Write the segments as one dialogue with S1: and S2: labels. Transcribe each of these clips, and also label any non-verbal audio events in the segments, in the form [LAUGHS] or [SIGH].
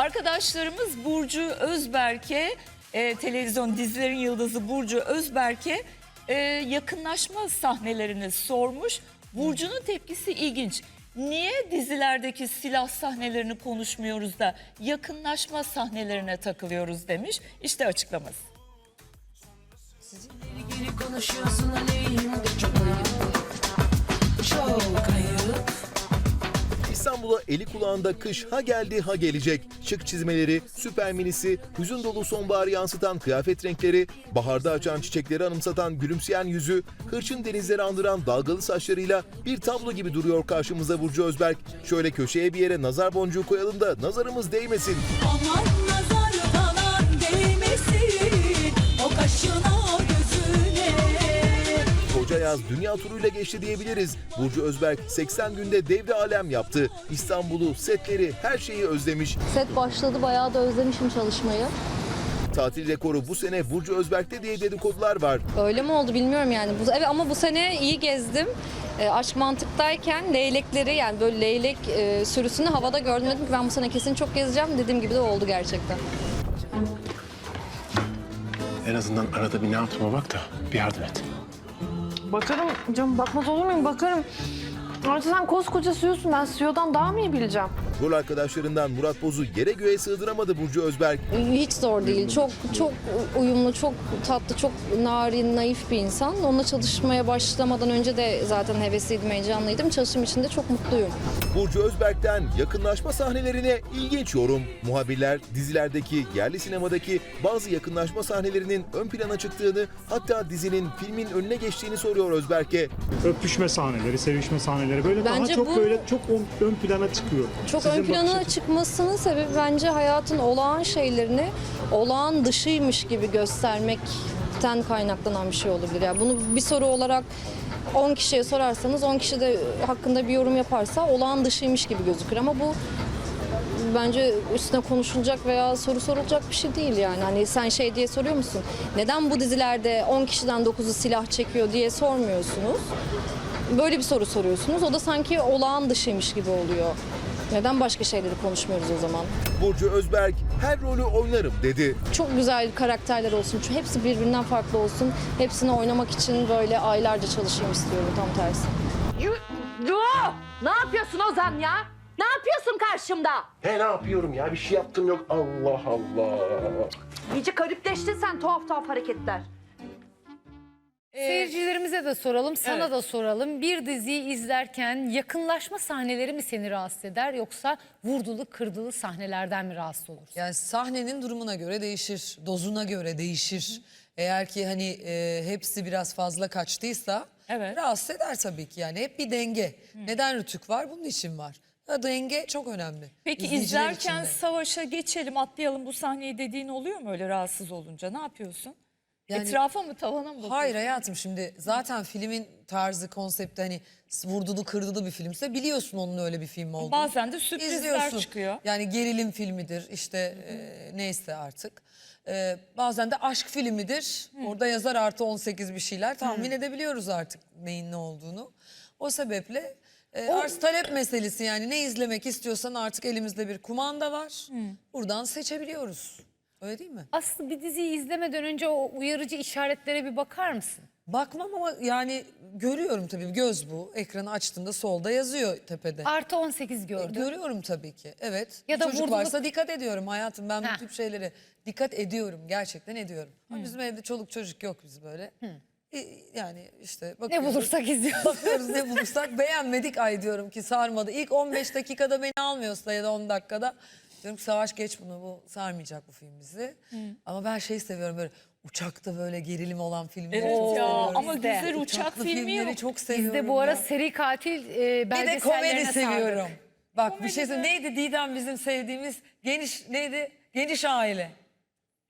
S1: Arkadaşlarımız Burcu Özberk'e, e, televizyon dizilerin yıldızı Burcu Özberk'e e, yakınlaşma sahnelerini sormuş. Burcu'nun tepkisi ilginç. Niye dizilerdeki silah sahnelerini konuşmuyoruz da yakınlaşma sahnelerine takılıyoruz demiş. İşte açıklaması.
S2: Geri konuşuyorsun aleyhimde çok ayıp Çok ayıp
S3: İstanbul'a eli kulağında kış ha geldi ha gelecek. Şık çizmeleri, süper minisi, hüzün dolu sonbaharı yansıtan kıyafet renkleri, baharda açan çiçekleri anımsatan gülümseyen yüzü, hırçın denizleri andıran dalgalı saçlarıyla bir tablo gibi duruyor karşımızda Burcu Özberk. Şöyle köşeye bir yere nazar boncuğu koyalım da nazarımız değmesin.
S4: Aman nazar falan değmesin o kaşına gözüne.
S3: Koca yaz dünya turuyla geçti diyebiliriz. Burcu Özberk 80 günde devre alem yaptı. İstanbul'u, setleri, her şeyi özlemiş.
S5: Set başladı bayağı da özlemişim çalışmayı.
S3: Tatil rekoru bu sene Burcu Özberk'te diye dedikodular var.
S5: Öyle mi oldu bilmiyorum yani. Bu, evet ama bu sene iyi gezdim. E, aşk mantıktayken leylekleri yani böyle leylek e, sürüsünü havada gördüm. Dedim ki ben bu sene kesin çok gezeceğim. Dediğim gibi de oldu gerçekten.
S6: En azından arada bir ne yaptığıma bak da bir yardım et.
S7: Bakarım canım bakmaz olur muyum bakarım. Ayrıca sen koskoca CEO'sun ben CEO'dan daha mı iyi bileceğim?
S3: Rol arkadaşlarından Murat Boz'u yere göğe sığdıramadı Burcu Özberk.
S5: Hiç zor değil. Çok çok uyumlu, çok tatlı, çok narin, naif bir insan. Onunla çalışmaya başlamadan önce de zaten hevesliydim, heyecanlıydım. Çalışım için de çok mutluyum.
S3: Burcu Özberk'ten yakınlaşma sahnelerine ilginç yorum. Muhabirler dizilerdeki, yerli sinemadaki bazı yakınlaşma sahnelerinin ön plana çıktığını, hatta dizinin filmin önüne geçtiğini soruyor Özberk'e.
S8: öpüşme sahneleri, sevişme sahneleri böyle daha
S5: Bence
S8: çok
S5: bu-
S8: böyle çok ön, plana çıkıyor.
S5: Çok ön plana çıkmasının sebebi bence hayatın olağan şeylerini olağan dışıymış gibi göstermekten kaynaklanan bir şey olabilir. Yani bunu bir soru olarak 10 kişiye sorarsanız 10 kişi de hakkında bir yorum yaparsa olağan dışıymış gibi gözükür ama bu bence üstüne konuşulacak veya soru sorulacak bir şey değil yani. Hani sen şey diye soruyor musun? Neden bu dizilerde 10 kişiden 9'u silah çekiyor diye sormuyorsunuz. Böyle bir soru soruyorsunuz. O da sanki olağan dışıymış gibi oluyor. Neden başka şeyleri konuşmuyoruz o zaman?
S3: Burcu Özberk her rolü oynarım dedi.
S5: Çok güzel karakterler olsun. Çünkü hepsi birbirinden farklı olsun. Hepsini oynamak için böyle aylarca çalışayım istiyorum tam tersi.
S7: Yo! Ne yapıyorsun Ozan ya? Ne yapıyorsun karşımda?
S6: He ne yapıyorum ya bir şey yaptım yok Allah Allah.
S7: İyice garipleştin sen tuhaf tuhaf hareketler.
S9: Seyircilerimize de soralım, sana
S1: Evet.
S9: da soralım. Bir diziyi izlerken yakınlaşma sahneleri mi seni rahatsız eder yoksa vurdulu kırdılı sahnelerden mi rahatsız olursun?
S10: Yani sahnenin durumuna göre değişir, dozuna göre değişir. Eğer ki hani e, hepsi biraz fazla kaçtıysa
S1: Evet.
S10: rahatsız eder tabii ki yani. Hep bir denge. Neden rütük var? Bunun için var. Ya denge çok önemli.
S1: Peki izlerken
S10: için de.
S1: savaşa geçelim atlayalım bu sahneyi dediğin oluyor mu öyle rahatsız olunca ne yapıyorsun?
S10: Yani-
S1: Etrafa mı tavana mı bakıyorsun?
S10: Hayır hayatım şimdi zaten filmin tarzı, konsepti hani vurdulu kırdılı bir filmse biliyorsun onun öyle bir film olduğunu.
S1: Bazen de sürprizler
S10: İzliyorsun.
S1: çıkıyor.
S10: Yani gerilim filmidir işte e, neyse artık. E, bazen de aşk filmidir. Orada yazar artı 18 bir şeyler tahmin edebiliyoruz artık neyin ne olduğunu. O sebeple e, arz talep meselesi yani ne izlemek istiyorsan artık elimizde bir kumanda var. Buradan seçebiliyoruz. Öyle değil mi?
S9: Aslında bir diziyi izlemeden önce o uyarıcı işaretlere bir bakar mısın?
S10: Bakmam ama yani görüyorum tabii göz bu. Ekranı açtığında solda yazıyor tepede.
S9: Artı 18 gördüm.
S10: Görüyorum tabii ki. Evet.
S9: Ya da
S10: da çocuk
S9: vurduluk-
S10: varsa dikkat ediyorum hayatım. Ben
S9: Ha.
S10: bu tip şeylere dikkat ediyorum. Gerçekten ediyorum. Ama bizim evde çoluk çocuk yok biz böyle. E, Yani işte
S9: ne
S10: bakıyoruz.
S9: bulursak izliyoruz.
S10: Bakıyoruz ne bulursak [LAUGHS] beğenmedik ay diyorum ki sarmadı. İlk 15 dakikada beni almıyorsa ya da 10 dakikada diyorum ki savaş geç bunu bu sarmayacak bu film bizi. Ama ben şey seviyorum böyle uçakta böyle gerilim olan filmleri
S1: Evet
S10: çok
S1: ya
S10: seviyorum.
S1: ama güzel uçak
S10: Uçaklı
S1: filmi
S10: filmleri
S1: yok.
S10: çok seviyorum.
S9: Biz de bu ara
S10: ya.
S9: seri katil e,
S10: Bir de komedi
S9: sardık.
S10: seviyorum. Bak bir şey söyleyeyim. Neydi Didem bizim sevdiğimiz geniş neydi? Geniş aile.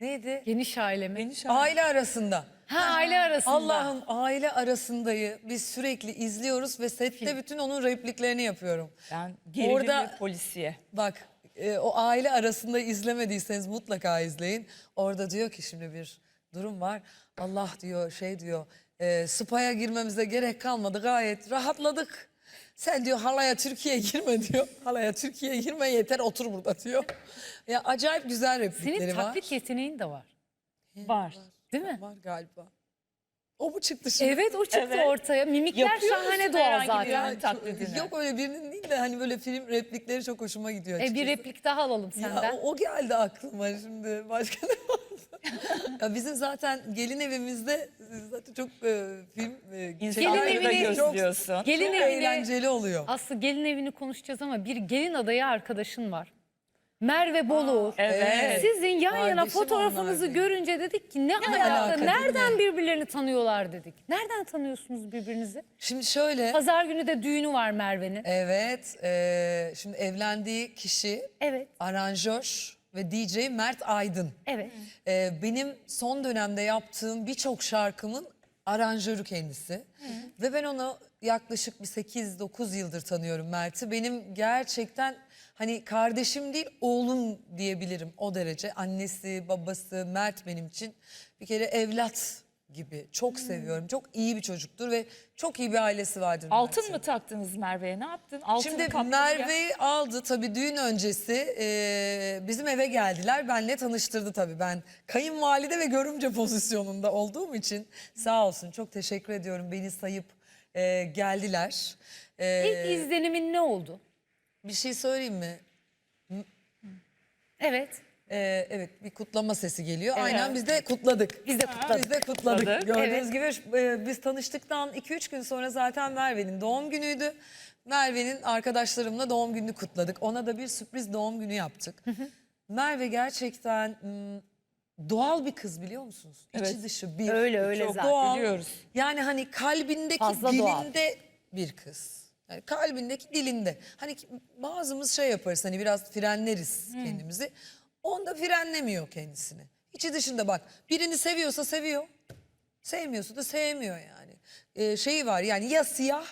S10: Neydi?
S9: Geniş aile mi?
S1: Geniş
S10: Aile arasında.
S9: Ha aile arasında.
S10: Allah'ım aile arasındayı biz sürekli izliyoruz ve sette bütün onun repliklerini yapıyorum.
S1: Ben gerilim
S10: Orada-
S1: polisiye.
S10: Bak e, o aile arasında izlemediyseniz mutlaka izleyin. Orada diyor ki şimdi bir durum var. Allah diyor şey diyor e, spaya girmemize gerek kalmadı gayet rahatladık. Sen diyor halaya Türkiye'ye girme diyor. [LAUGHS] Halaya Türkiye'ye girme yeter otur burada diyor. Ya acayip güzel replikleri
S9: Senin
S10: var.
S9: taklit yeteneğin de var.
S1: Var.
S9: Değil mi?
S10: Var galiba. O mu çıktı şimdi?
S9: Evet o çıktı
S1: Evet.
S9: ortaya. Mimikler
S1: Yapıyor
S9: şahane doğal
S1: herhangi
S9: zaten.
S10: Çok-
S1: taklidini?
S10: Yok öyle birinin değil de hani böyle film replikleri çok hoşuma gidiyor
S9: E, bir replik daha alalım
S10: Ya
S9: senden.
S10: o, o geldi aklıma şimdi. Başka ne vardı? [LAUGHS] ya bizim zaten gelin evimizde zaten çok e, film e,
S9: Gelin
S1: da
S9: evini-
S1: gözlüyorsun.
S9: Gelin
S10: çok
S9: evini
S10: eğlenceli oluyor.
S9: Aslı gelin evini konuşacağız ama bir gelin adayı arkadaşın var. Merve Bolu.
S1: Evet.
S9: Sizin yan yana
S10: Kardeşim
S9: fotoğrafınızı
S10: onlar
S9: görünce dedik ki ne,
S10: alaka,
S9: alaka? Nereden birbirlerini tanıyorlar dedik. Nereden tanıyorsunuz birbirinizi?
S10: Şimdi şöyle.
S9: Pazar günü de düğünü var Merve'nin.
S10: Evet. e, şimdi evlendiği kişi
S9: Evet.
S10: aranjör ve DJ Mert Aydın.
S9: Evet.
S10: Ee, benim son dönemde yaptığım birçok şarkımın aranjörü kendisi. Ve ben onu yaklaşık bir 8-9 yıldır tanıyorum Mert'i. Benim gerçekten hani kardeşim değil oğlum diyebilirim o derece. Annesi, babası, Mert benim için bir kere evlat gibi. Çok seviyorum. Çok iyi bir çocuktur ve çok iyi bir ailesi vardır
S1: Altın
S10: Mert'in.
S1: mı taktınız Merve'ye? Ne yaptın? Altını
S10: Şimdi
S1: ya.
S10: Merve'yi aldı tabii düğün öncesi e, bizim eve geldiler. Benle tanıştırdı tabii. Ben kayınvalide ve görümce pozisyonunda olduğum için sağ olsun çok teşekkür ediyorum. Beni sayıp e, geldiler. E,
S9: İlk izlenimin ne oldu?
S10: Bir şey söyleyeyim mi?
S9: Evet.
S10: E, evet bir kutlama sesi geliyor. Aynen biz de kutladık.
S9: Biz de kutladık.
S10: Biz de kutladık.
S1: Kutladık.
S10: Gördüğünüz gibi e, biz tanıştıktan 2-3 gün sonra zaten Merve'nin doğum günüydü. Merve'nin arkadaşlarımla doğum gününü kutladık. Ona da bir sürpriz doğum günü yaptık. Merve gerçekten doğal bir kız biliyor musunuz? İçi
S1: Evet.
S10: dışı bir.
S9: Öyle, öyle
S10: Çok
S9: zaten.
S10: doğal.
S1: Biliyoruz.
S10: Yani hani kalbindeki
S9: Fazla doğal.
S10: dilinde bir kız. Yani kalbindeki dilinde. Hani bazımız şey yaparız hani biraz frenleriz kendimizi. Onda frenlemiyor kendisini. İçi dışında bak birini seviyorsa seviyor. Sevmiyorsa da sevmiyor yani. Ee, şeyi var yani ya siyah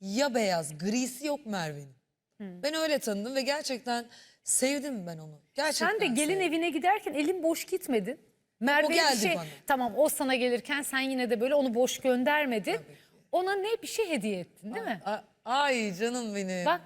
S10: ya beyaz. Grisi yok Merve'nin. Ben öyle tanıdım ve gerçekten sevdim ben onu. Gerçekten
S9: Sen de gelin
S10: sevdim.
S9: evine giderken elin boş gitmedin. Merve bir
S10: geldi
S9: şey,
S10: bana.
S9: tamam o sana gelirken sen yine de böyle onu boş göndermedin. Ona ne bir şey hediye ettin değil mi?
S10: A- Ay canım benim.
S9: Bak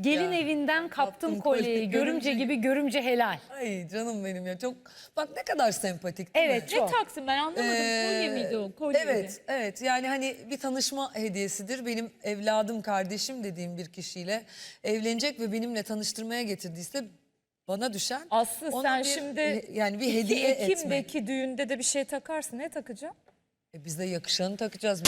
S9: gelin
S10: Ya,
S9: evinden kaptım
S10: kaptım
S9: kolyeyi.
S10: kolyeyi,
S9: Görümce
S10: görümce-
S9: gibi görümce helal.
S10: Ay canım benim ya çok bak ne kadar sempatik değil
S9: Evet,
S10: mi?
S1: Ne taktın ben anlamadım.
S10: Ee,
S1: Kolye miydi o? Kolye
S10: Evet, evet. Yani hani bir tanışma hediyesidir. Benim evladım, kardeşim dediğim bir kişiyle evlenecek ve benimle tanıştırmaya getirdiyse bana düşen
S1: Aslı
S10: ona
S1: sen
S10: bir-
S1: şimdi
S10: yani bir
S1: 2
S10: hediye etmek.
S1: Ekim'deki düğünde de bir şey takarsın. Ne takacaksın?
S10: E biz de yakışanı takacağız.